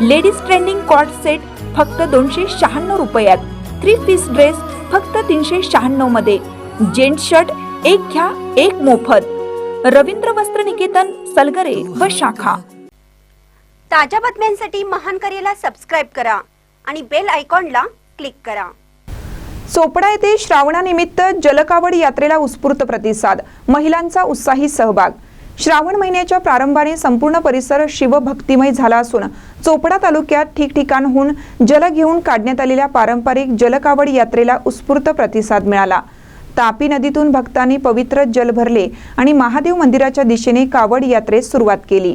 Ladies trending cot set फक्त दोनशे शहाण्णव रुपयात. थ्री पीस ड्रेस फक्त तीनशे शहाण्णवमध्ये. जेंट शर्ट एक घ्या एक मोफत. रवींद्र वस्त्र निकेतन सलगरे व शाखा. ताज्या बातम्यांसाठी महान करेला सबस्क्राईब करा आणि बेल आयकॉनला क्लिक करा. चोपडा येथे श्रावणानिमित्त जलकावड यात्रेला उत्स्फूर्त प्रतिसाद. महिलांचा उत्साही सहभाग. श्रावण महिन्याच्या प्रारंभाने संपूर्ण परिसर शिवभक्तिमय झाला असून चोपडा तालुक्यात ठिकठिकाणहून जल घेऊन काढण्यात आलेल्या पारंपरिक जलकावड यात्रेला उत्स्फूर्त प्रतिसाद मिळाला. तापी नदीतून भक्तांनी पवित्र जल भरले आणि महादेव मंदिराच्या दिशेने कावड यात्रेस सुरुवात केली.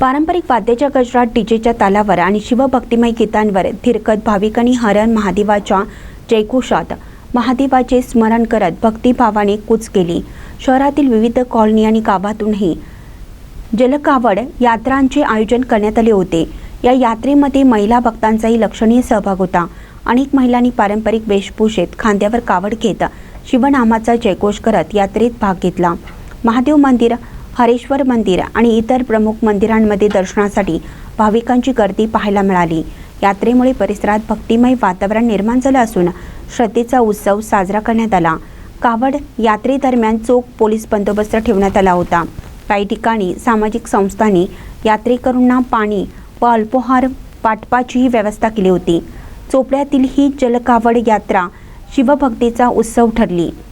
पारंपरिक वाद्याच्या गजरात डीजेच्या तालावर आणि शिवभक्तिमय गीतांवर थिरकत भाविकांनी हरण महादेवाच्या जयघोषात महादेवाचे स्मरण करत भक्तिभावाने कूच केली. शहरातील विविध कॉलनी आणि गावातूनही जलकावड यात्रांचे आयोजन करण्यात आले होते. या यात्रेमध्ये महिला भक्तांचाही लक्षणीय सहभाग होता. अनेक महिलांनी पारंपरिक वेशभूषेत खांद्यावर कावड घेत शिवनामाचा जयघोष करत यात्रेत भाग घेतला. महादेव मंदिर हरेश्वर मंदिर आणि इतर प्रमुख मंदिरांमध्ये दर्शनासाठी भाविकांची गर्दी पाहायला मिळाली. यात्रेमुळे परिसरात भक्तिमय वातावरण निर्माण झालं असून श्रद्धेचा उत्सव साजरा करण्यात आला. कावड यात्रेदरम्यान चोख पोलीस बंदोबस्त ठेवण्यात आला होता. काही ठिकाणी सामाजिक संस्थांनी यात्रेकरूंना पाणी व अल्पोहार वाटपाचीही व्यवस्था केली होती. चोपड्यातील ही जलकावड यात्रा शिवभक्तीचा उत्सव ठरली.